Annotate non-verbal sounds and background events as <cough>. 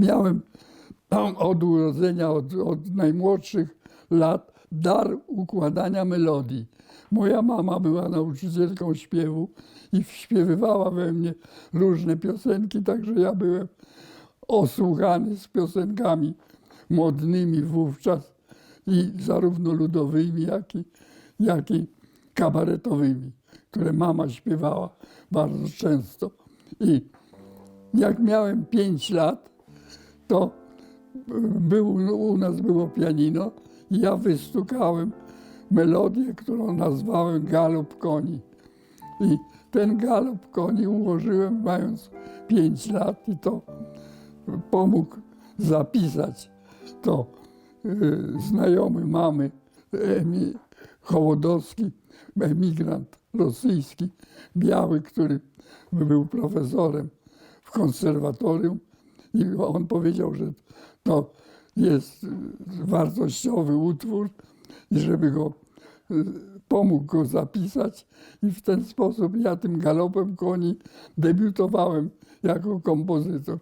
miałem od urodzenia, od, od najmłodszych lat dar układania melodii. Moja mama była nauczycielką śpiewu i śpiewywała we mnie różne piosenki, także ja byłem osłuchany z piosenkami modnymi wówczas i zarówno ludowymi, jak i, jak i kabaretowymi, które mama śpiewała bardzo często. I jak miałem 5 lat, to był, u nas było pianino i ja wystukałem melodię, którą nazwałem Galop koni. I ten galop koni ułożyłem mając 5 lat i to pomógł zapisać to y, znajomy mamy emi, Hołodowski, emigrant rosyjski, biały, który był profesorem w konserwatorium <laughs> i on powiedział, że to jest wartościowy utwór i żeby go y, pomógł go zapisać i w ten sposób ja tym galopem koni debiutowałem jako kompozytor.